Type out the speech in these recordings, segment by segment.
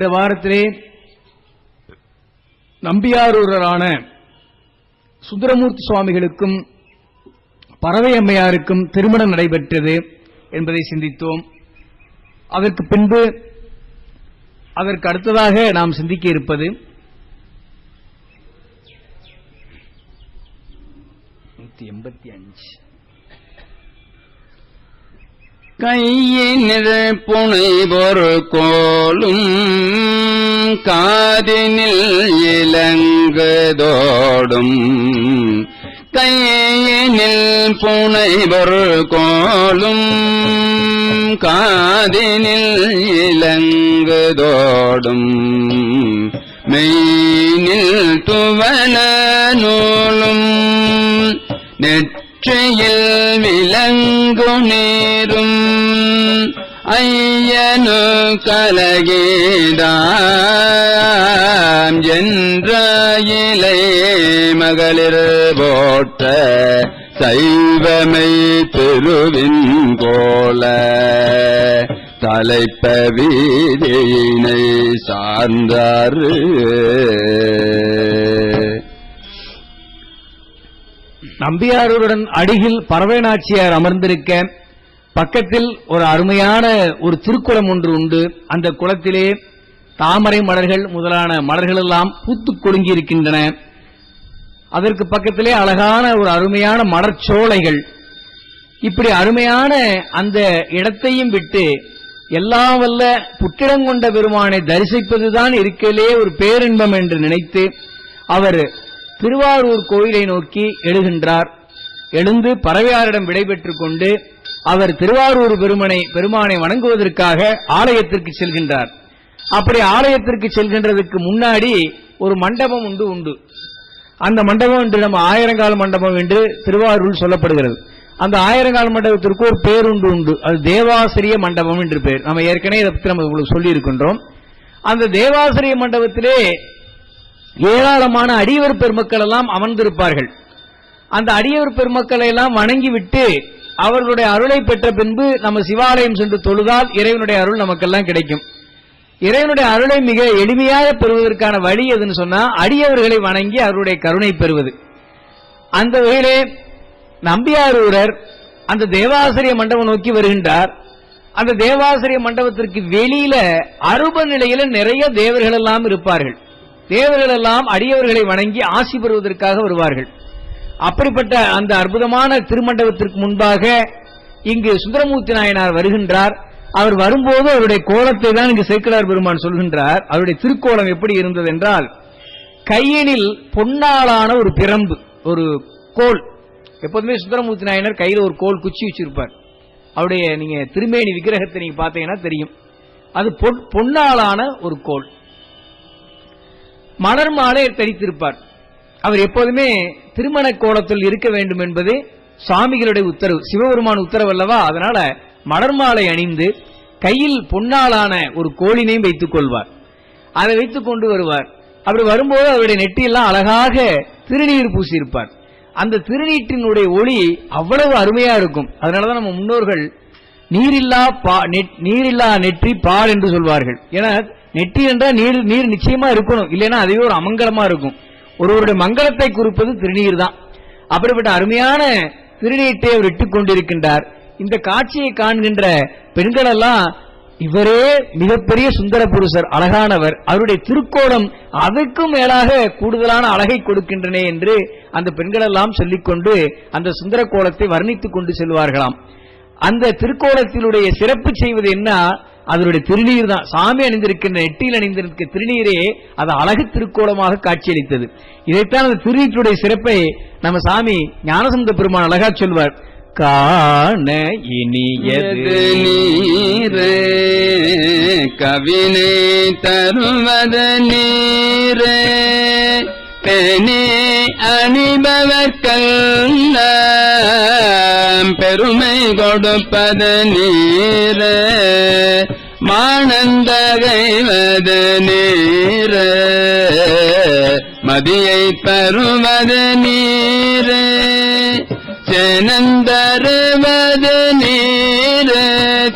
இந்த வாரத்திலே நம்பியாரூரரான சுந்தரமூர்த்தி சுவாமிகளுக்கும் பறவை அம்மையாருக்கும் திருமணம் நடைபெற்றது என்பதை சிந்தித்தோம். அதற்கு பின்பு அதற்கு அடுத்ததாக நாம் சிந்திக்க இருப்பது நூத்தி எண்பத்தி அஞ்சு. கையினில் புனைபொரு கோலும் காதினில் இலங்குதோடும். கையினில் புனைபொரு கோலும் காதினில் இலங்குதோடும். மெய்னில் துவல நூலும் நெற்றியில் விலங்கு நீ ஐயனு என்ற இலை மகளிர் போற்ற சைவமை திருவின் கோல தலைப்ப வீதியினை சார்ந்தாரு. நம்பியாரூருடன் அடியில் பறவைநாச்சியார் அமர்ந்திருக்க பக்கத்தில் ஒரு அருமையான ஒரு திருக்குளம் ஒன்று உண்டு. அந்த குளத்திலே தாமரை மலர்கள் முதலான மலர்கள் எல்லாம் பூத்து கொடுங்கி இருக்கின்றன. அதற்கு பக்கத்திலே அழகான ஒரு அருமையான மலர்ச்சோலைகள் இப்படி அருமையான அந்த இடத்தையும் விட்டு எல்லாம் வல்ல புற்றிடங்கொண்ட பெருமானை தரிசிப்பதுதான் இருக்கலே ஒரு பேரின்பம் என்று நினைத்து அவர் திருவாரூர் கோயிலை நோக்கி எழுகின்றார். எழுந்து பறவையாரிடம் விடைபெற்றுக் கொண்டு அவர் திருவாரூர் பெருமனை பெருமானை வணங்குவதற்காக ஆலயத்திற்கு செல்கின்றார். அப்படி ஆலயத்திற்கு செல்கின்றதுக்கு முன்னாடி ஒரு மண்டபம் உண்டு உண்டு. அந்த மண்டபம் என்று நம்ம ஆயிரங்கால் மண்டபம் என்று திருவாரூர் சொல்லப்படுகிறது. அந்த ஆயிரங்கால் மண்டபத்திற்கு ஒரு பேருண்டு உண்டு அது தேவாசிரிய மண்டபம் என்று பேர். நம்ம ஏற்கனவே இதை பற்றி நம்ம உங்களுக்கு சொல்லி இருக்கின்றோம் அந்த தேவாசிரிய மண்டபத்திலே ஏராளமான அடியவர் பெருமக்கள் எல்லாம் அமர்ந்திருப்பார்கள். அந்த அடியவர் பெருமக்களை எல்லாம் வணங்கிவிட்டு அவர்களுடைய அருளை பெற்ற பின்பு நம்ம சிவாலயம் சென்று தொழுதால் இறைவனுடைய அருள் நமக்கெல்லாம் கிடைக்கும். இறைவனுடைய அருளை மிக எளிமையாக பெறுவதற்கான வழி எதுன்னு சொன்னா அடியவர்களை வணங்கி அவருடைய கருணை பெறுவது. அந்த வகையிலே நம்பியாரூரர் அந்த தேவாசிரிய மண்டபம் நோக்கி வருகின்றார். அந்த தேவாசிரிய மண்டபத்திற்கு வெளியில அருப நிலையில நிறைய தேவர்கள் எல்லாம் இருப்பார்கள். தேவர்கள் எல்லாம் அடியவர்களை வணங்கி ஆசி பெறுவதற்காக வருவார்கள். அப்படிப்பட்ட அந்த அற்புதமான திருமண்டபத்திற்கு முன்பாக இங்கு சுந்தரமூர்த்தி நாயனார் வருகின்றார். அவர் வரும்போது அவருடைய கோலத்தை தான் இங்கு சேக்கிலார் பெருமான் சொல்கின்றார். அவருடைய திருக்கோலம் எப்படி இருந்தது என்றால் கையினில் பொன்னாலான ஒரு பிரம்பு ஒரு கோல். எப்போதுமே சுந்தரமூர்த்தி நாயனர் கையில் ஒரு கோல் குச்சி வச்சிருப்பார். அவருடைய நீங்க திருமேனி விக்கிரகத்தை நீங்க பார்த்தீங்கன்னா தெரியும். அது பொன்- பொன்னாலான ஒரு கோல். மலர் மாலை தரித்திருப்பார். அவர் எப்போதுமே திருமண கோலத்தில் இருக்க வேண்டும் என்பது சுவாமிகளுடைய உத்தரவு சிவபெருமான் உத்தரவு அல்லவா? அதனால மலர் மாலை அணிந்து கையில் பொன்னாலான ஒரு கோழினையும் வைத்துக் கொள்வார். அதை வைத்துக் கொண்டு வருவார். அப்படி வரும்போது அவருடைய நெற்றியெல்லாம் அழகாக திருநீர் பூசியிருப்பார். அந்த திருநீட்டினுடைய ஒளி அவ்வளவு அருமையா இருக்கும். அதனாலதான் நம்ம முன்னோர்கள் நீரில்லா பா நெட்- நீரில்லா நெற்றி பால் என்று சொல்வார்கள். ஏன்னா நெற்றி என்றால் நீர் நீர் நிச்சயமா இருக்கணும். இல்லைன்னா அதுவே ஒரு அமங்கலமா இருக்கும். ஒருவருடைய மங்களத்தை குறிப்பது திருநீர் தான். அப்படிப்பட்ட அருமையான திருநீட்டை அவர் இட்டுக் கொண்டிருக்கின்றார். இந்த காட்சியை காண்கின்ற பெண்கள் எல்லாம் இவரே மிகப்பெரிய சுந்தர புருஷர் அழகானவர். அவருடைய திருக்கோலம் அதற்கும் மேலாக கூடுதலான அழகை கொடுக்கின்றனே என்று அந்த பெண்கள் எல்லாம் சொல்லிக்கொண்டு அந்த சுந்தர கோலத்தை வர்ணித்துக் கொண்டு செல்வார்களாம். அந்த திருக்கோலத்தினுடைய சிறப்பு செய்வது என்ன? அதனுடைய திருநீர் தான். சாமி அணிந்திருக்கின்ற நெட்டியில் அணிந்திருக்க திருநீரே அது அழகு திருக்கோலமாக காட்சியளித்தது. இதைத்தான் அந்த திருநீற்றுடைய சிறப்பை நம்ம சாமி ஞானசந்த பெருமான் அழகா சொல்வார். காண இனியது எது நீரே கவினை தருவது நீரே பெனே அணிபவர்க்கெல்லாம் பெருமை கொடுப்பது நீர. மானந்தகைவது நீர. மதியை பருவது நீர. செனந்தருவது நீர.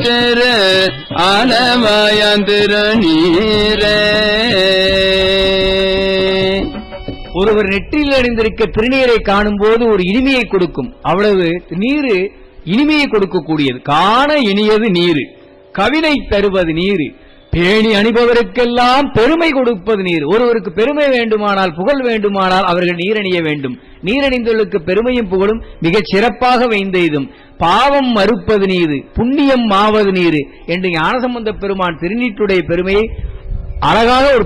திரு ஆல நீரே. ஒருவர் நெற்றியில் அணிந்திருக்க திருநீரை காணும் போது ஒரு இனிமையை கொடுக்கும். அவ்வளவு நீரு இனிமையை கொடுக்கக்கூடியது. காண இனியது நீரு. கவிதை தருவது நீரு. பேணி அணிபவருக்கெல்லாம் பெருமை கொடுப்பது நீர். ஒருவருக்கு பெருமை வேண்டுமானால் புகழ் வேண்டுமானால் அவர்கள் நீரணிய வேண்டும். நீரணிந்தவர்களுக்கு பெருமையும் புகழும் மிகச் சிறப்பாக வைந்தெய்தும் பாவம் மறுப்பது நீரு. புண்ணியம் மாவது நீரு என்று ஞானசம்பந்த பெருமான் திருநீற்றுடைய பெருமையை அழகாக ஒரு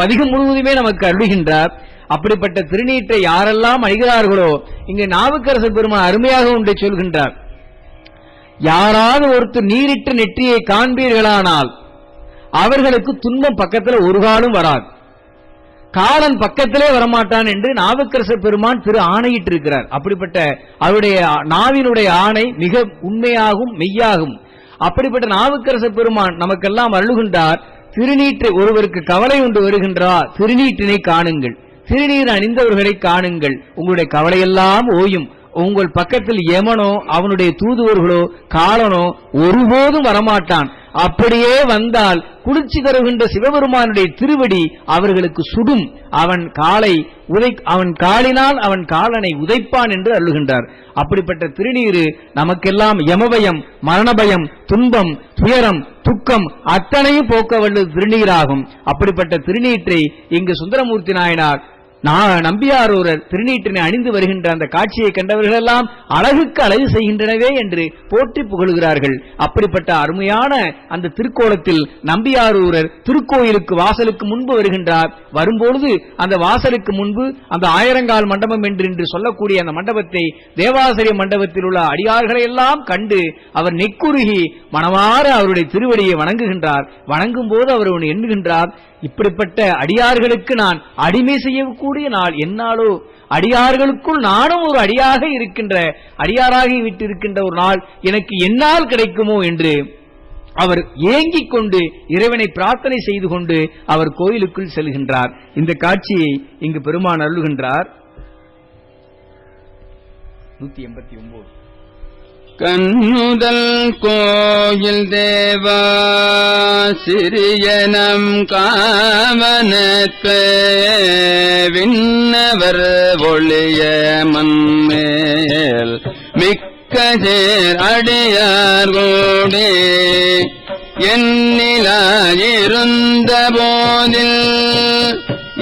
பதிகம் முழுவதுமே நமக்கு அருள்கின்றார். அப்படிப்பட்ட திருநீற்றை யாரெல்லாம் அணிகிறார்களோ இங்கு நாவுக்கரசர் பெருமான் அருமையாக ஒன்றை சொல்கின்றார். யாராவது ஒருத்தர் நீரிட்ட நெற்றியை காண்பீர்களானால் அவர்களுக்கு துன்பம் பக்கத்தில் ஒரு காலம் வராது. காலன் பக்கத்திலே வரமாட்டான் என்று நாவுக்கரசர் பெருமான் திரு ஆணையிட்டு இருக்கிறார் அப்படிப்பட்ட அவருடைய நாவினுடைய ஆணை மிக உண்மையாகும் மெய்யாகும். அப்படிப்பட்ட நாவுக்கரசர் பெருமான் நமக்கெல்லாம் அருளுகின்றார் திருநீற்றை ஒருவருக்கு கவலை உண்டு வருகின்றார் திருநீற்றினை காணுங்கள். திருநீர் அணிந்தவர்களை காணுங்கள். உங்களுடைய கவலையெல்லாம் ஓயும். உங்கள் பக்கத்தில் யமனோ அவனுடைய தூதுவர்களோ காலனோ ஒருபோதும் வரமாட்டான். அப்படியே வந்தால் குளிர்ச்சி தருகின்ற சிவபெருமானுடைய திருவடி அவர்களுக்கு சுடும். அவன் காலை உதை அவன் காலினால் அவன் காலனை உதைப்பான் என்று அருளுகின்றார். அப்படிப்பட்ட திருநீரு நமக்கெல்லாம் யமபயம் மரணபயம் துன்பம் துயரம் துக்கம் அத்தனையும் போக்க வல்லது திருநீராகும். அப்படிப்பட்ட திருநீற்றை இங்கு சுந்தரமூர்த்தி நாயனார் நான் நம்பியாரூரர் திருநீற்றினை அணிந்து வருகின்ற அந்த காட்சியை கண்டவர்களெல்லாம் அழகுக்கு அழகு செய்கின்றனவே என்று போற்றி புகழுகிறார்கள். அப்படிப்பட்ட அருமையான அந்த திருக்கோலத்தில் நம்பியாரூரர் திருக்கோயிலுக்கு வாசலுக்கு முன்பு வருகின்றார். வரும்பொழுது அந்த வாசலுக்கு முன்பு அந்த ஆயிரங்கால் மண்டபம் என்று இன்று சொல்லக்கூடிய அந்த மண்டபத்தை தேவாசிரிய மண்டபத்தில் உள்ள அடியார்களை எல்லாம் கண்டு அவர் நெக்குருகி மனமாற அவருடைய திருவடியை வணங்குகின்றார். வணங்கும் போது அவர் எண்ணுகின்றார். இப்படிப்பட்ட அடியார்களுக்கு நான் அடிமை செய்யக்கூடிய நாள் என்னாலோ? அடியார்களுக்குள் நானும் ஒரு அடியாக இருக்கின்ற அடியாராகி விட்டிருக்கின்ற ஒரு நாள் எனக்கு என்னால் கிடைக்குமோ என்று அவர் ஏங்கிக் கொண்டு இறைவனை பிரார்த்தனை செய்து கொண்டு அவர் கோயிலுக்குள் செல்கின்றார். இந்த காட்சியை இங்கு பெருமான் அருளுகின்றார். நூத்தி எண்பத்தி ஒன்பது. கண்ணுதல் கோயில் தேவா சிறியனம் காவனத்து விண்ணவர் ஒளிய மண்மேல் மிக்க சேர் அடியார் கோடே எண்ணிலாயிருந்த போதில்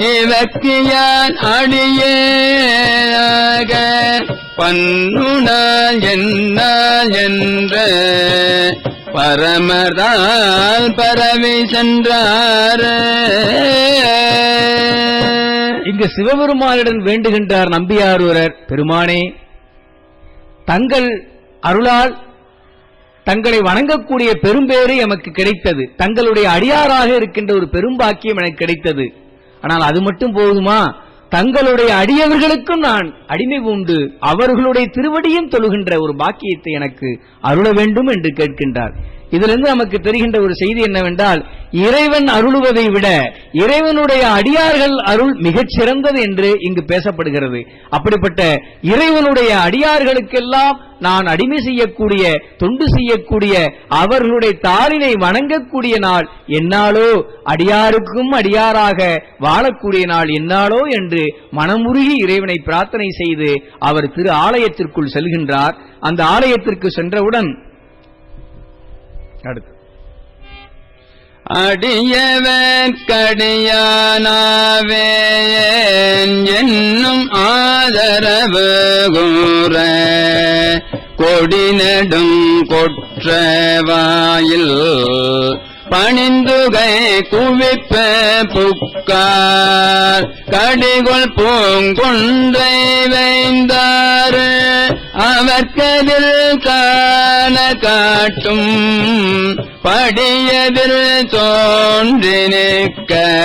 இவக்கியான் அடியேயாக பன்னுனால் என்னால் என்ற பரமதால் பரவி சென்றார். இங்கு சிவபெருமானிடம் வேண்டுகின்றார் நம்பியாரூரர் பெருமானே தங்கள் அருளால் தங்களை வணங்கக்கூடிய பெரும்பேறு எமக்கு கிடைத்தது. தங்களுடைய அடியாராக இருக்கின்ற ஒரு பெரும்பாக்கியம் எனக்கு கிடைத்தது. ஆனால் அது மட்டும் போதுமா? தங்களுடைய அடியவர்களுக்கும் நான் அடிமை உண்டு. அவர்களுடைய திருவடியும் தொழுகின்ற ஒரு பாக்கியத்தை எனக்கு அருள வேண்டும் என்று கேட்கின்றார். இதிலிருந்து நமக்கு தெரிகின்ற ஒரு செய்தி என்னவென்றால் இறைவன் அருளுவதை விட இறைவனுடைய அடியார்கள் அருள் மிகச் சிறந்தது என்று இங்கு பேசப்படுகிறது. அப்படிப்பட்ட இறைவனுடைய அடியார்களுக்கெல்லாம் நான் அடிமை செய்யக்கூடிய தொண்டு செய்யக்கூடிய அவர்களுடைய தாளினை வணங்கக்கூடிய நாள் என்னாலோ அடியாருக்கும் அடியாராக வாழக்கூடிய நாள் என்னாலோ என்று மனமுருகி இறைவனை பிரார்த்தனை செய்து அவர் திரு ஆலயத்திற்குள் செல்கின்றார். அந்த ஆலயத்திற்கு சென்றவுடன் அடுத்து. அடியவற்கடியானாவேன் என்னும் ஆதரவு கூற கொடிநடும் கொற்றவாயில் பணிந்துகை குவிப்ப புக்கார். கடிகொள் பூங்குன்றை வைந்தார். அவர்கதில் காண காட்டும். படியதில் தோன்றி நிற்க.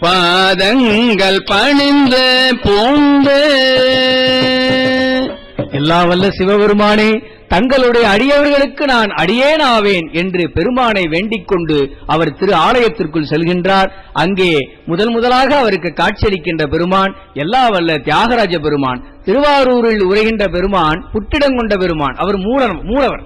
பாதங்கள் பணிந்து பூந்து எல்லா வல்ல சிவபெருமானே தங்களுடைய அடியவர்களுக்கு நான் அடியேன் ஆவேன் என்று பெருமானை வேண்டிக் கொண்டு அவர் திரு ஆலயத்திற்குள் செல்கின்றார். அங்கே முதல் முதலாக அவருக்கு காட்சியளிக்கின்ற பெருமான் எல்லா வல்ல தியாகராஜ பெருமான் திருவாரூரில் உரைகின்ற பெருமான் புட்டிடங்கொண்ட பெருமான். அவர் மூலன் மூலவர்.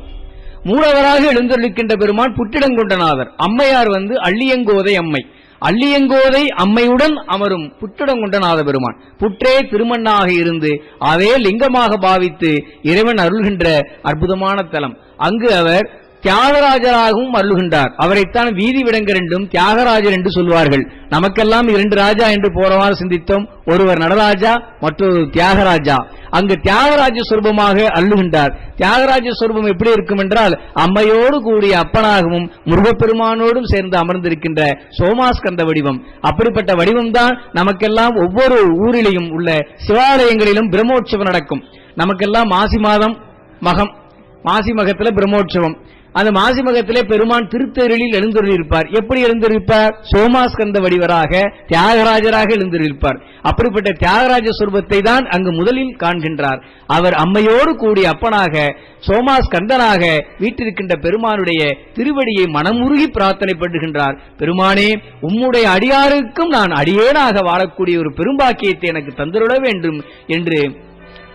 மூலவராக எழுந்தொழிக்கின்ற பெருமான் புற்றிடங்கொண்டநாதர் அம்மையார் வந்து அள்ளியங்கோதை அம்மை. அள்ளியங்கோதை அம்மையுடன் அமரும் புற்றிடங்கொண்டநாத பெருமான் புற்றே திருமண்ணாக இருந்து அதே லிங்கமாக பாவித்து இறைவன் அருள்கின்ற அற்புதமான தலம். அங்கு அவர் தியாகராஜராகவும் அருள்கின்றார். அவரைத்தான் வீதி விடங்கர் என்றும் தியாகராஜர் என்று சொல்வார்கள். நமக்கெல்லாம் இரண்டு ராஜா என்று போறவாறு சிந்தித்தோம். ஒருவர் நடராஜா மற்றொரு தியாகராஜா. அங்கு தியாகராஜ சொரூபமாக அள்ளுகின்றார் தியாகராஜ சொரூபம் எப்படி இருக்கும் என்றால் அம்மையோடு கூடிய அப்பனாகவும் முருகப்பெருமானோடும் சேர்ந்து அமர்ந்திருக்கின்ற சோமாஸ்கந்த வடிவம். அப்படிப்பட்ட வடிவம்தான் நமக்கெல்லாம் ஒவ்வொரு ஊரிலையும் உள்ள சிவாலயங்களிலும் பிரம்மோற்சவம் நடக்கும். நமக்கெல்லாம் மாசி மாதம் மகம் மாசி மகத்துல பிரம்மோற்சவம். அந்த மாசி மகத்திலே பெருமான் திருத்தருளில் எழுந்தருளிருப்பார் எப்படி எழுந்திருப்பார் சோமாஸ்கந்த வடிவராக தியாகராஜராக எழுந்திருப்பார் அப்படிப்பட்ட தியாகராஜ சுரூபத்தை தான் அங்கு முதலில் காண்கின்றார். அவர் அம்மையோடு கூடிய அப்பனாக சோமாஸ்கந்தனாக வீட்டிருக்கின்ற பெருமானுடைய திருவடியை மனமுருகி பிரார்த்தனை பண்ணுகின்றார். பெருமானே உம்முடைய அடியாருக்கும் நான் அடியேனாக வாழக்கூடிய ஒரு பெரும்பாக்கியத்தை எனக்கு தந்துருட வேண்டும் என்று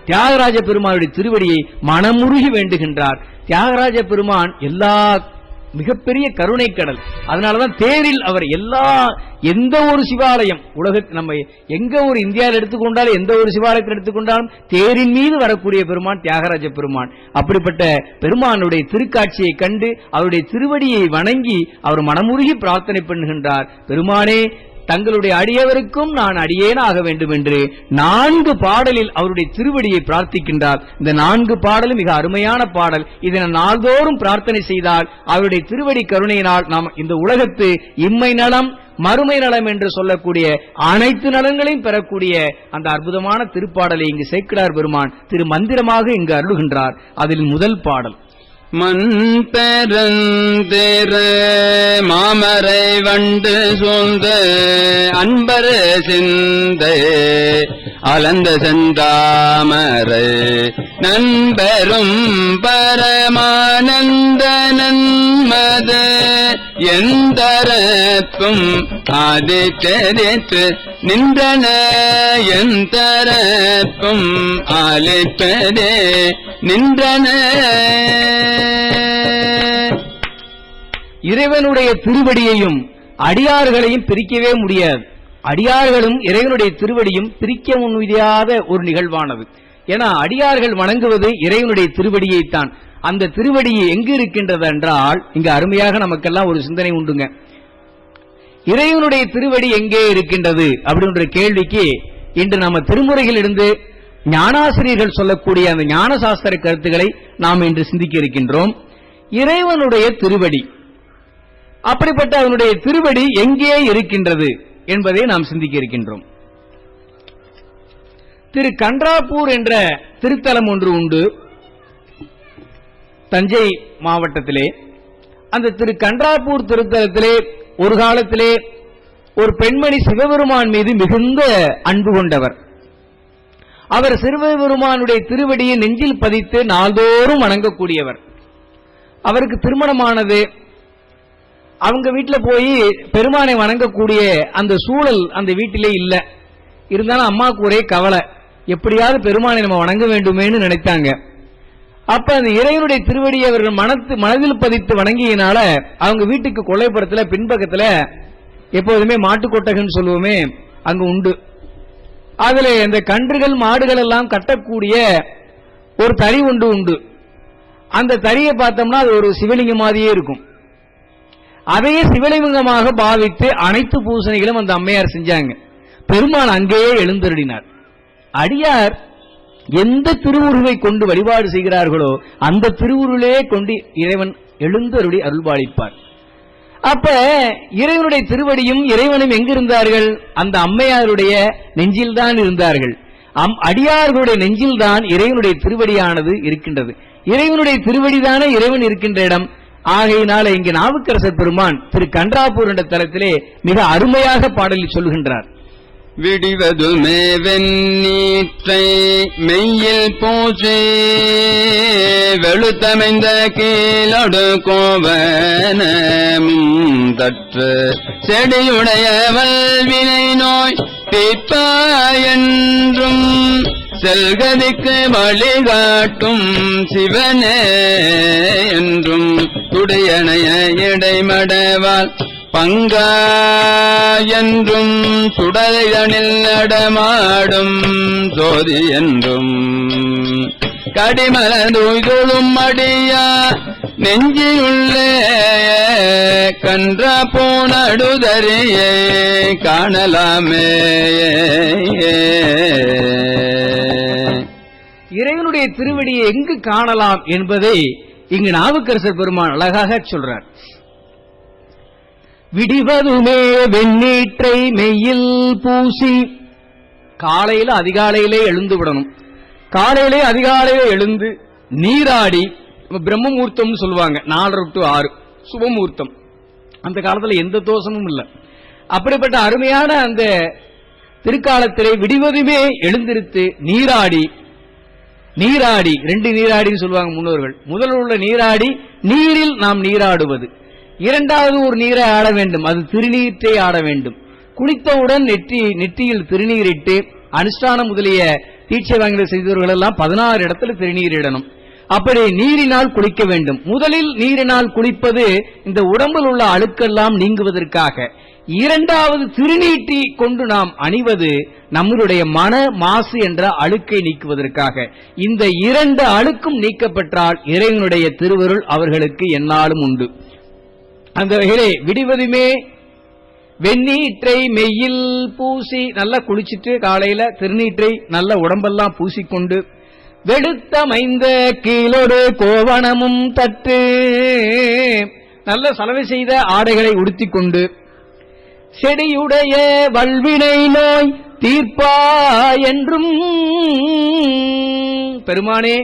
தியாகராஜ பெருமானுடைய திருவடியை மனமுருகி வேண்டுகின்றார். தியாகராஜ பெருமான் எல்லா மிகப்பெரிய கருணை கடல். அதனாலதான் தேரில் அவர் எல்லா எந்த ஒரு சிவாலயம் உலக நம்ம எங்க ஒரு இந்தியாவில் எடுத்துக்கொண்டாலும் எந்த ஒரு சிவாலயத்தில் எடுத்துக்கொண்டாலும் தேரின் மீது வரக்கூடிய பெருமான் தியாகராஜ பெருமான். அப்படிப்பட்ட பெருமானுடைய திருக்காட்சியை கண்டு அவருடைய திருவடியை வணங்கி அவர் மனமுருகி பிரார்த்தனை பண்ணுகின்றார். பெருமானே தங்களுடைய அடியவருக்கும் நான் அடியேன் ஆக வேண்டும் என்று நான்கு பாடலில் அவருடைய திருவடியை பிரார்த்திக்கின்றார். இந்த நான்கு பாடலும் மிக அருமையான பாடல். இதனை நாள்தோறும் பிரார்த்தனை செய்தால் அவருடைய திருவடி கருணையினால் நாம் இந்த உலகத்து இம்மை நலம் மறுமை நலம் என்று சொல்லக்கூடிய அனைத்து நலங்களையும் பெறக்கூடிய அந்த அற்புதமான திருப்பாடலை இங்கு சேர்க்கிறார் பெருமான். திரு மந்திரமாக இங்கு அருளுகின்றார். அதில் முதல் பாடல். மண் மாமரை வண்டு சூழ்ந்த அன்பர் சிந்தை அலந்த செந்தாமரை. நண்பரும் பரமானந்த நன்மது எந்தரப்பும் தெரித்து நின்றன எந்தரப்பும் அழைப்பதே நின்றன. இறைவனுடைய திருவடியையும் அடியார்களையும் பிரிக்கவே முடியாது. அடியார்களும் இறைவனுடைய திருவடியும் பிரிக்க முடியாத ஒரு நிகழ்வானது. ஏன்னா அடியார்கள் வணங்குவது இறைவனுடைய திருவடியைத்தான். அந்த திருவடி எங்கு இருக்கின்றது என்றால் இங்கு அருமையாக நமக்கெல்லாம் ஒரு சிந்தனை உண்டுங்க. இறைவனுடைய திருவடி எங்கே இருக்கின்றது அப்படின்ற கேள்விக்கு இன்று நம்ம திருமுறையில் இருந்து ஞானாசிரியர்கள் சொல்லக்கூடிய அந்த ஞான சாஸ்திர கருத்துக்களை நாம் இன்று சிந்திக்க இருக்கின்றோம். இறைவனுடைய திருவடி. அப்படிப்பட்ட அவனுடைய திருவடி எங்கே இருக்கின்றது என்பதை நாம் சிந்திக்க இருக்கின்றோம். திரு கன்றாப்பூர் என்ற திருத்தலம் ஒன்று உண்டு. தஞ்சை மாவட்டத்திலே அந்த திரு கன்றாப்பூர் திருத்தலத்திலே ஒரு காலத்திலே ஒரு பெண்மணி சிவபெருமான் மீது மிகுந்த அன்பு கொண்டவர். அவர் சிவபெருமானுடைய திருவடியை நெஞ்சில் பதித்து நாள்தோறும் வணங்கக்கூடியவர். அவருக்கு திருமணமானது அவங்க வீட்டில் போய் பெருமானை வணங்கக்கூடிய அந்த சூழல் அந்த வீட்டிலே இல்லை. இருந்தாலும் அம்மாவுக்கு ஒரே கவலை எப்படியாவது பெருமானை நம்ம வணங்க வேண்டுமேன்னு நினைத்தாங்க. அப்ப அந்த இறைவனுடைய திருவடியை அவர்கள் மனத்து மனதில் பதித்து வணங்கியனால அவங்க வீட்டுக்கு கொள்ளைப்புறத்துல பின்பக்கத்துல எப்போதுமே மாட்டுக்கொட்டகன்னு சொல்லுவோமே அங்கு உண்டு. அதுல இந்த கன்றுகள் மாடுகள் எல்லாம் கட்டக்கூடிய ஒரு தறி ஒன்று உண்டு. அந்த தறியை பார்த்தோம்னா அது ஒரு சிவலிங்கம் மாதிரியே இருக்கும். அதையே சிவலிங்கமாக பாவித்து அனைத்து பூசணிகளும் அந்த அம்மையார் செஞ்சாங்க. பெருமான் அங்கேயே எழுந்தருடினார் அடியார் எந்த திருவுருவை கொண்டு வழிபாடு செய்கிறார்களோ அந்த திருவுருளே கொண்டு இறைவன் எழுந்தருளி அருள்பாலிப்பார் அப்ப இறைவனுடைய திருவடியும் இறைவனும் எங்கிருந்தார்கள்? அந்த அம்மையாருடைய நெஞ்சில்தான் இருந்தார்கள். அம் அடியார்களுடைய நெஞ்சில்தான் இறைவனுடைய திருவடியானது இருக்கின்றது. இறைவனுடைய திருவடிதானே இறைவன் இருக்கின்ற இடம். ஆகையினால இங்கு நாவுக்கரசர் பெருமான் திரு கன்றாபூர் என்ற தலத்திலே மிக அருமையாக பாடலில் சொல்கின்றார் விடிவதுமே வெண்ணீற்றை மெய்யில் பூசி வெளுத்தமைந்த கீழடு கோவனமும் தற்று. செடியுடைய வல்வினை நோய் தீப்பாயென்றும் செல்கதிக்கு வழிகாட்டும் சிவனே என்றும். துடையணைய இடைமடவால் பங்கா என்றும் சுடலைதனில் நடமாடும் ஜோதி என்றும். கடிமலதுய்தொழும் அடியா நெஞ்சியுள்ளே கன்ற போனடுதறியே காணலாமே. இறைவனுடைய திருவடியை எங்கு காணலாம் என்பதை இங்கு நாவுக்கரசர் பெருமான் அழகாக சொல்றார். விடிவதுமே வெண்ணீற்றை மெய்யில் பூசி. காலையில அதிகாலையிலே எழுந்து விடணும். காலையிலே அதிகாலையிலே எழுந்து நீராடி நம்ம பிரம்மமூர்த்தம்னு சொல்லுவாங்க நாலரை டு ஆறு சுபமூர்த்தம். அந்த காலத்தில் எந்த தோஷமும் இல்லை. அப்படிப்பட்ட அருமையான அந்த திருக்காலத்திலே விடிவதுமே எழுந்திருத்து நீராடி நீராடி ரெண்டு நீராடின்னு சொல்லுவாங்க முன்னோர்கள். முதல் உள்ள நீராடி நீரில் நாம் நீராடுவது. இரண்டாவது ஒரு நீரை ஆட வேண்டும். அது திருநீற்றை ஆட வேண்டும். குளித்தவுடன் நெற்றி நெற்றியில் திருநீரிட்டு அனுஷ்டானம் முதலிய தீட்சை வாங்கின செய்தவர்கள் எல்லாம் பதினாறு இடத்துல திருநீரிடணும் அப்படி நீரினால் குளிக்க வேண்டும். முதலில் நீரினால் குளிப்பது இந்த உடம்பில் உள்ள அழுக்கெல்லாம் நீங்குவதற்காக. இரண்டாவது திருநீட்டி கொண்டு நாம் அணிவது நம்மளுடைய மன மாசு என்ற அழுக்கை நீக்குவதற்காக. இந்த இரண்டு அழுக்கும் நீக்கப்பெற்றால் இறைவனுடைய திருவருள் அவர்களுக்கு என்னாலும் உண்டு. அந்த வகையிலே விடுவதுமே வெந்நீற்றை மெய்யில் பூசி நல்லா குளிச்சிட்டு காலையில திருநீற்றை நல்ல உடம்பெல்லாம் பூசிக்கொண்டு வெளுத்த மைந்த கீழோடு கோவணமும் தட்டு நல்ல சலவை செய்த ஆடைகளை உடுத்திக்கொண்டு செடியுடைய வல்வினை நோய் தீர்ப்பா என்றும் பெருமானே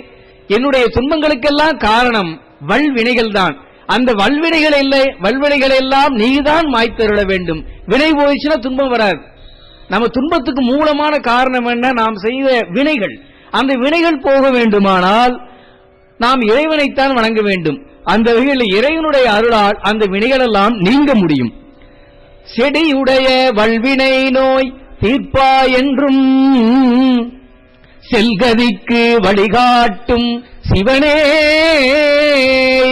என்னுடைய துன்பங்களுக்கெல்லாம் காரணம் வல்வினைகள் தான் அந்த வல்வினைகள் இல்லை வல்வினைகள் எல்லாம் நீதான் மாய்த்தருள வேண்டும். வினை போயிடுச்சுன்னா துன்பம் வராது. நம்ம துன்பத்துக்கு மூலமான காரணம் என்ன? நாம் செய்த வினைகள். அந்த வினைகள் போக வேண்டுமானால் நாம் இறைவனைத்தான் வணங்க வேண்டும். அந்த வகையில் இறைவனுடைய அருளால் அந்த வினைகள் எல்லாம் நீங்க முடியும். செடியுடைய வல்வினை நோய் தீர்ப்பா என்றும் செல்கதிக்கு வழிகாட்டும் சிவனே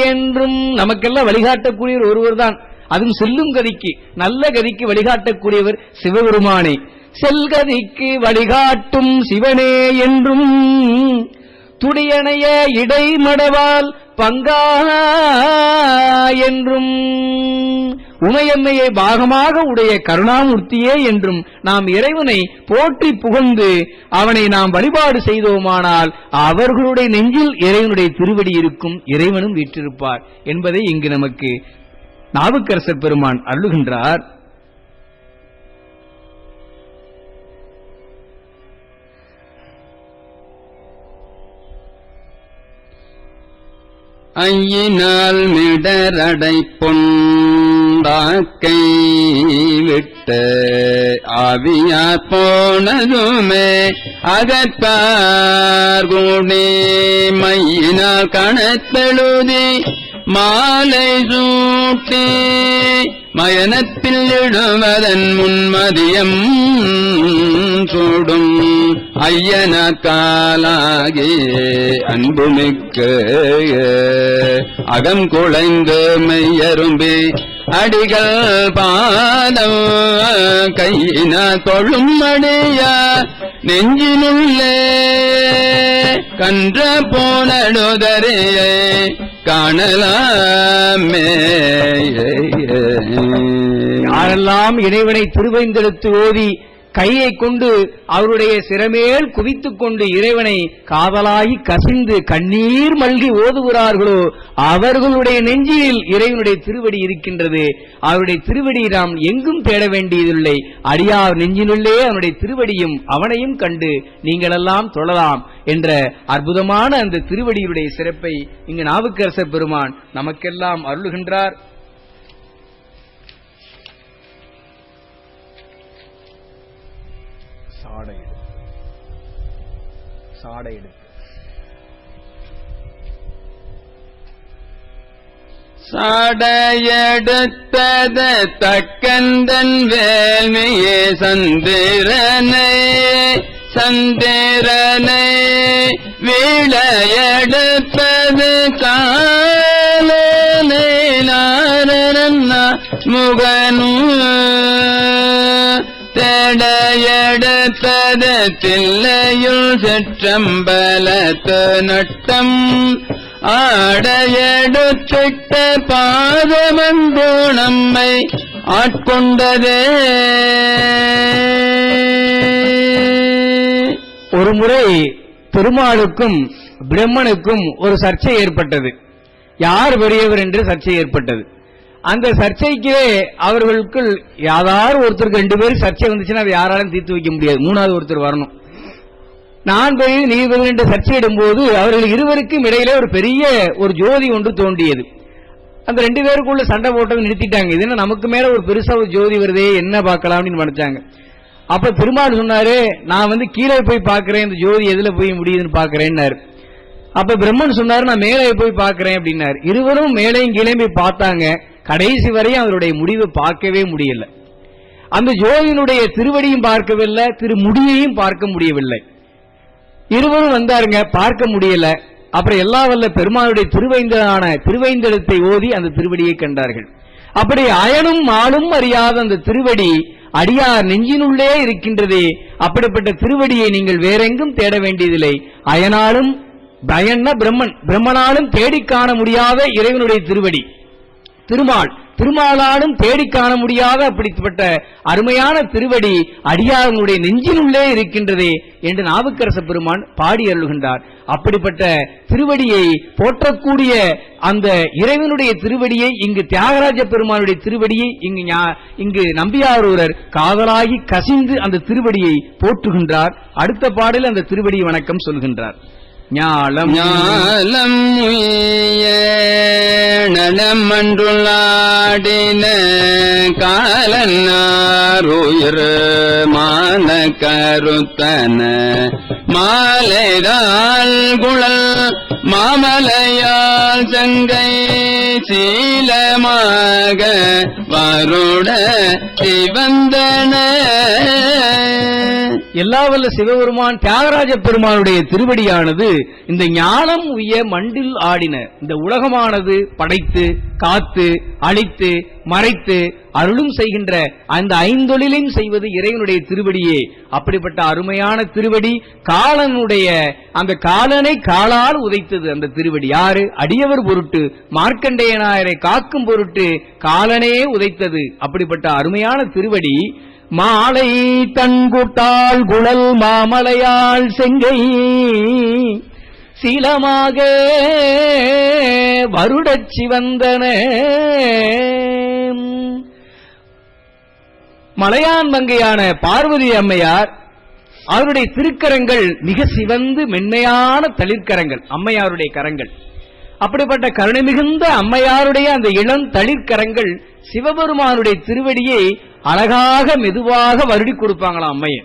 என்றும் நமக்கெல்லாம் வழிகாட்டக்கூடியவர் ஒருவர் தான் அதுவும் செல்லும் கதிக்கு நல்ல கதிக்கு வழிகாட்டக்கூடியவர் சிவபெருமானே. செல்கதிக்கு வழிகாட்டும் சிவனே என்றும் துடியணைய இடைமடவால் பங்கா என்றும் உமையம்மையை பாகமாக உடைய கருணாமூர்த்தியே என்றும் நாம் இறைவனை போற்றி புகழ்ந்து அவனை நாம் வழிபாடு செய்தோமானால் அவர்களுடைய நெஞ்சில் இறைவனுடைய திருவடி இருக்கும் இறைவனும் வீற்றிருப்பார் என்பதை இங்கு நமக்கு நாவுக்கரசர் பெருமான் அருளுகின்றார். ஐயினால் மிடரடை பொண்டாக்கை விட்டு ஆவியா போனதுமே அகற்பார் கூடி மையினால் கணத்தெழுதி மாலை சூட்டி மயனத்தில் இடுவதன் முன்மதியம் சூடும் ஐயனக்காலாகி அன்புமிக்க அகம் குழைந்து மெய்யரும்பி அடிகள் பாதம் கையின தொழும் அடிய நெஞ்சினுள்ளே கன்ற போனடுதரையை காணலாமே. யாரெல்லாம் இறைவனை திருவைந்தெடுத்து ஓதி கையை கொண்டு அவருடைய சிறமேல் குவித்துக் கொண்டு இறைவனை காதலாகி கசிந்து கண்ணீர் மல்கி ஓதுகிறார்களோ அவர்களுடைய நெஞ்சில் இறைவனுடைய திருவடி இருக்கின்றது. அவருடைய திருவடி நாம் எங்கும் தேட வேண்டியதில்லை. அடியார் நெஞ்சினுள்ளே அவனுடைய திருவடியும் அவனையும் கண்டு நீங்களெல்லாம் தொழலாம் என்ற அற்புதமான அந்த திருவடியுடைய சிறப்பை இங்கு நாவுக்கரசர் பெருமான் நமக்கெல்லாம் அருள்கின்றார். சாடை எடுத்து. சாடையெடுத்தத தக்கந்தன் வேள்மையே சந்திரனை சந்திரனை விளையெடுப்பது காலனை நாரணன்னா முகனும் தேடையெடுப்பது தில்லையுள் சிற்றம்பலத்து நட்டம். ஆடையெடுத்திட்ட பாதமன்றோ ஆட்கொண்டதே. ஒருமுறை பெருமாளுக்கும் பிரம்மனுக்கும் ஒரு சர்ச்சை ஏற்பட்டது. யார் பெரியவர் என்று சர்ச்சை ஏற்பட்டது? அந்த சர்ச்சைக்கே அவர்களுக்குள் யாராவது ஒருத்தருக்கு ரெண்டு பேரும் சர்ச்சை வந்துச்சுன்னா அதை யாராலும் தீர்த்து வைக்க முடியாது. மூணாவது ஒருத்தர் வரணும். நான் போய் நீ என்ற சர்ச்சையிடும் போது அவர்கள் இருவருக்கும் இடையிலே ஒரு பெரிய ஒரு ஜோதி ஒன்று தோன்றியது. அந்த ரெண்டு பேருக்குள்ள சண்டை போட்டதை நிறுத்திட்டாங்க. இது என்ன நமக்கு மேல ஒரு பெருசா ஒரு ஜோதி வருதே என்ன பார்க்கலாம் அப்படின்னு நினைச்சாங்க. அப்ப பெருமாள் சொன்னாரு நான் வந்து கீழே போய் பார்க்கிறேன் இந்த ஜோதி எதுல போய் முடியுதுன்னு பார்க்கிறேன்னாரு. அப்ப பிரம்மன் சொன்னாரு நான் மேலே போய் பார்க்கிறேன் அப்படின்னாரு. இருவரும் மேலையும் கீழே போய் பார்த்தாங்க. கடைசி வரையும் அவருடைய முடிவை பார்க்கவே முடியல. அந்த ஜோதியினுடைய திருவடியும் பார்க்கவில்லை திரு முடியையும் பார்க்க முடியவில்லை. இருவரும் வந்தாருங்க பார்க்க முடியல. அப்புறம் எல்லா வல்ல பெருமாளுடைய திருவைந்தனான திருவைந்தலத்தை ஓதி அந்த திருவடியை கண்டார்கள். அப்படி அயனும் ஆளும் அறியாத அந்த திருவடி அடியார் நெஞ்சினுள்ளே இருக்கின்றதே. அப்படிப்பட்ட திருவடியை நீங்கள் வேறெங்கும் தேட வேண்டியதில்லை. அயனாலும் பயன்ன பிரம்மன் பிரம்மனாலும் தேடிக் காண முடியாத இறைவனுடைய திருவடி. திருமால். திருமாலாலும் தேடி காண முடியாத அப்படிப்பட்ட அருமையான திருவடி அடியார்களுடைய நெஞ்சினுள்ளே இருக்கின்றதே என்று நாவுக்கரச பெருமான் பாடி அருள்கின்றார். அப்படிப்பட்ட திருவடியை போற்றக்கூடிய அந்த இறைவனுடைய திருவடியை இங்கு தியாகராஜ பெருமானுடைய திருவடியை இங்கு இங்கு நம்பியாரூரர் காதலாகி கசிந்து அந்த திருவடியை போற்றுகின்றார். அடுத்த பாடலில் அந்த திருவடி வணக்கம் சொல்கின்றார். ஞாலம் ஞாலம் உய்ய நலமன்றுள்ளாடின காலன்னார் உயிர் மான கருத்தன. மாலைதால் குழல் மாமலையால் சங்கை சீலமாக வருட சிவந்தன. எல்லா வல்ல சிவபெருமான் தியாகராஜ பெருமானுடைய திருவடியானது இந்த ஞானம் உய மண்டில் ஆடின இந்த உலகமானது படைத்து காத்து அழித்து மறைத்து அருளும் செய்கின்ற அந்த ஐந்தொழிலையும் செய்வது இறைவனுடைய திருவடியே. அப்படிப்பட்ட அருமையான திருவடி காலனுடைய அந்த காலனை காலால் உதைத்தது அந்த திருவடி யாரு? அடியவர் பொருட்டு மார்க்கண்டேயனாயரை காக்கும் பொருட்டு காலனே உதைத்தது. அப்படிப்பட்ட அருமையான திருவடி மாலை தன்குட்டால் குழல் மாமலையால் செங்கை சீலமாக வருடச் சிவந்தன மலையான் மங்கையான பார்வதி அம்மையார் அவருடைய திருக்கரங்கள் மிக சிவந்து மென்மையான தளிர்க்கரங்கள் அம்மையாருடைய கரங்கள். அப்படிப்பட்ட கருணை மிகுந்த அம்மையாருடைய அந்த இளம் தளிர்க்கரங்கள் சிவபெருமானுடைய திருவடியை அழகாக மெதுவாக வருடி கொடுப்பாங்களாம் அம்மையை.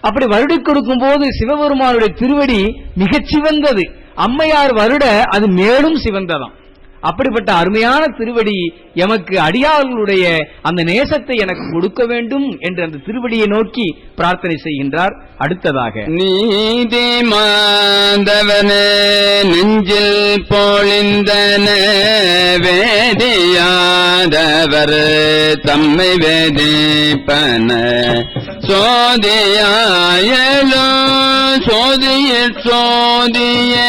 அப்படி வருடி கொடுக்கும் போது சிவபெருமானுடைய திருவடி மிகச் சிவந்தது அம்மையார் வருட அது மேலும் சிவந்ததாம். அப்படிப்பட்ட அருமையான திருவடி எமக்கு அடியார்களுடைய அந்த நேசத்தை எனக்கு கொடுக்க வேண்டும் என்று அந்த திருவடியை நோக்கி பிரார்த்தனை செய்கின்றார். அடுத்ததாக. நீதி மாந்தவனே நெஞ்சில் பொழிந்தன வேதியாதவர் தம்மை வேதிப்பன. சோதியாயலோ சோதிய சோதியே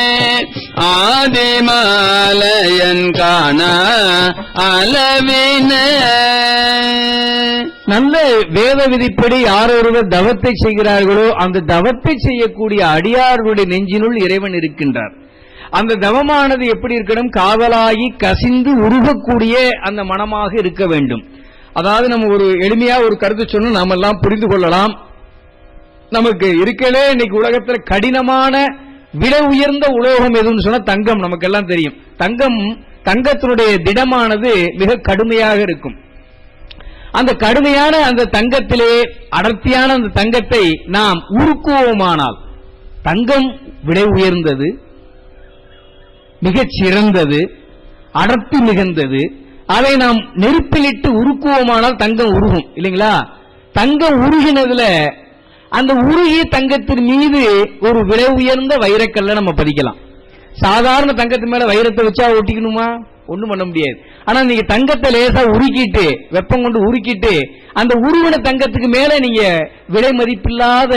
ஆதிமாலயன் காண அளவின நல்ல வேத விதிப்படி யார் ஒருவர் தவத்தை செய்கிறார்களோ அந்த தவத்தை செய்யக்கூடிய அடியார்களுடைய நெஞ்சினுள் இறைவன் இருக்கின்றார். அந்த தவமானது எப்படி இருக்கணும்? காதலாகி கசிந்து உருகக்கூடிய அந்த மனமாக இருக்க வேண்டும். அதாவது நம்ம ஒரு எளிமையா ஒரு கருத்து சொன்ன நாம எல்லாம் புரிந்து கொள்ளலாம். நமக்கு இருக்கலே இன்னைக்கு உலகத்துல கடினமான விலை உயர்ந்த உலோகம் எதுன்னு சொன்னா தங்கம் நமக்கு எல்லாம் தெரியும். தங்கம் தங்கத்தினுடைய திடமானது மிக கடுமையாக இருக்கும். அந்த கடுமையான அந்த தங்கத்திலே அடர்த்தியான அந்த தங்கத்தை நாம் உருக்குவோமானால் தங்கம் விலை உயர்ந்தது மிகச் சிறந்தது அடர்த்தி மிகுந்தது அதை நாம் நெருப்பிலிட்டு உருக்குவோமானால் தங்கம் உருகும் இல்லைங்களா? தங்கம் உருகினதுல அந்த உருகிய தங்கத்தின் மீது ஒரு விலை உயர்ந்த வைரக்கல்ல நம்ம பதிக்கலாம். சாதாரண தங்கத்து மேல வைரத்தை வச்சா ஒட்டிக்கணுமா? ஒண்ணும் பண்ண முடியாது. ஆனா நீங்க தங்கத்தை லேசா உருக்கிட்டு வெப்பம் கொண்டு உருக்கிட்டு அந்த உருவன தங்கத்துக்கு மேல நீங்க விலை மதிப்பில்லாத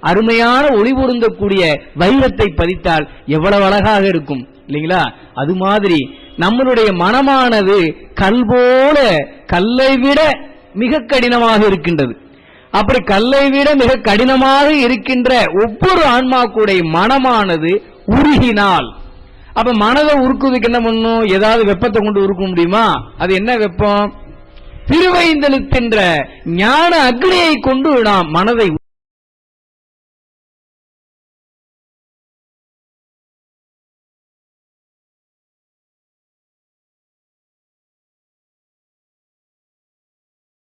அருமையான ஒளி பொருந்தக்கூடிய வைரத்தை பதித்தால் எவ்வளவு அழகாக இருக்கும் இல்லைங்களா? அது மாதிரி நம்மளுடைய மனமானது கல் போல கல்லை விட மிக கடினமாக இருக்கின்றது. அப்படி கல்லை விட மிக கடினமாக இருக்கின்ற ஒவ்வொரு ஆன்மாக்குடைய மனமானது உருகினால். அப்ப மனதை உருக்குவதுக்கு என்ன பண்ணும்? ஏதாவது வெப்பத்தை கொண்டு உருக்க முடியுமா? அது என்ன வெப்பம்? திருவைந்தெழுத்தின்ற ஞான அக்னியை கொண்டு நாம் மனதை